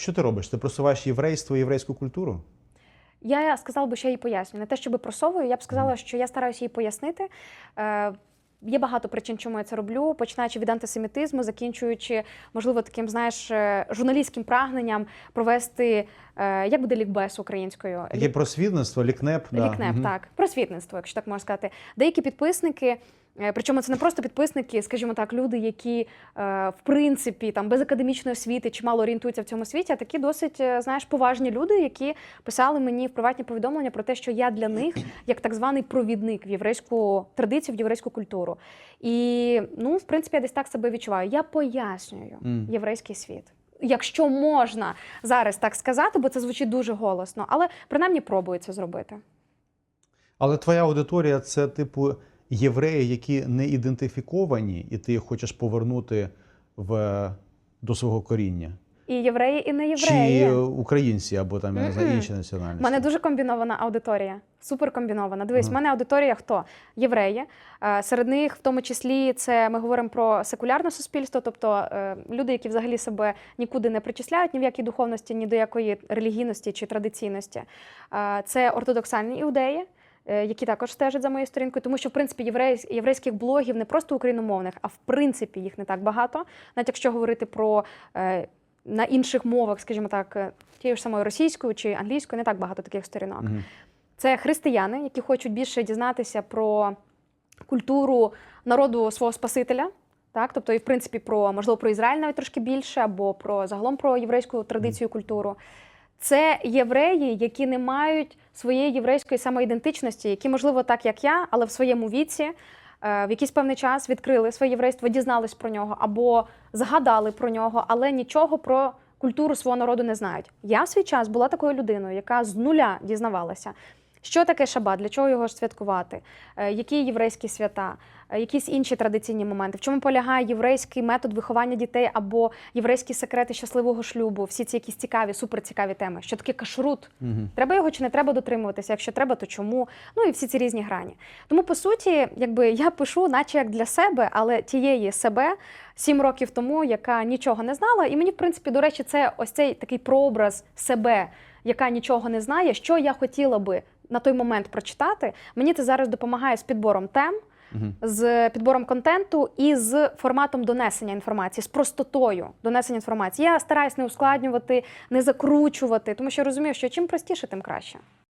що ти робиш? Ти просуваєш єврейство, єврейську культуру? Я сказала би, що я її пояснюю. Не те, щоб просовую, я б сказала, що я стараюся її пояснити. Е, Є багато причин, чому я це роблю, починаючи від антисемітизму, закінчуючи, можливо, таким, знаєш, е, журналістським прагненням провести, е, як буде лікбез українською? Є просвітництво, лікнеп. да. Лікнеп, Мгм. так, просвітництво, якщо так можна сказати. Деякі підписники, причому це не просто підписники, скажімо так, люди, які е, в принципі там без академічної освіти чи мало орієнтуються в цьому світі, а такі досить, е, знаєш, поважні люди, які писали мені в приватні повідомлення про те, що я для них як так званий провідник в єврейську традицію, в єврейську культуру. І ну, в принципі, я десь так себе відчуваю. Я пояснюю єврейський світ. Якщо можна зараз так сказати, бо це звучить дуже голосно, але принаймні пробую це зробити. Але твоя аудиторія це типу євреї, які не ідентифіковані, і ти їх хочеш повернути в, до свого коріння. І євреї, і не євреї. Чи українці або там я не знаю, інші У мене дуже комбінована аудиторія. Супер комбінована. Дивись, в мене аудиторія хто? Євреї. Е, Серед них, в тому числі, це ми говоримо про секулярне суспільство, тобто е, люди, які взагалі себе нікуди не причисляють, ні в якій духовності, ні до якої релігійності чи традиційності. Е, Це ортодоксальні іудеї. Е, Які також стежать за моєю сторінкою, тому що в принципі єврей, єврейських блогів не просто україномовних, а в принципі їх не так багато. Навіть якщо говорити про е, на інших мовах, скажімо так, е, тією ж самою російською чи англійською, не так багато таких сторінок. Мгм. Це християни, які хочуть більше дізнатися про культуру народу свого Спасителя. Так, тобто, і в принципі, про можливо про Ізраїль навіть трошки більше, або про загалом про єврейську традицію, культуру. Це євреї, які не мають своєї єврейської самоідентичності, які, можливо, так як я, але в своєму віці е, в якийсь певний час відкрили своє єврейство, дізнались про нього або згадали про нього, але нічого про культуру свого народу не знають. Я в свій час була такою людиною, яка з нуля дізнавалася. Що таке шабат, для чого його ж святкувати, Е, які єврейські свята, е, якісь інші традиційні моменти, в чому полягає єврейський метод виховання дітей або єврейські секрети щасливого шлюбу, всі ці якісь цікаві, суперцікаві теми. Що таке кашрут? Мгм. Треба його чи не треба дотримуватися? Якщо треба, то чому? Ну і всі ці різні грані. Тому по суті, якби я пишу, наче як для себе, але тієї себе сім років тому, яка нічого не знала. І мені, в принципі, до речі, це ось цей такий прообраз себе, яка нічого не знає, що я хотіла би на той момент прочитати. Мені це зараз допомагає з підбором тем. З підбором контенту і з форматом донесення інформації, з простотою донесення інформації. Я стараюсь не ускладнювати, не закручувати, тому що я розумію, що чим простіше, тим краще.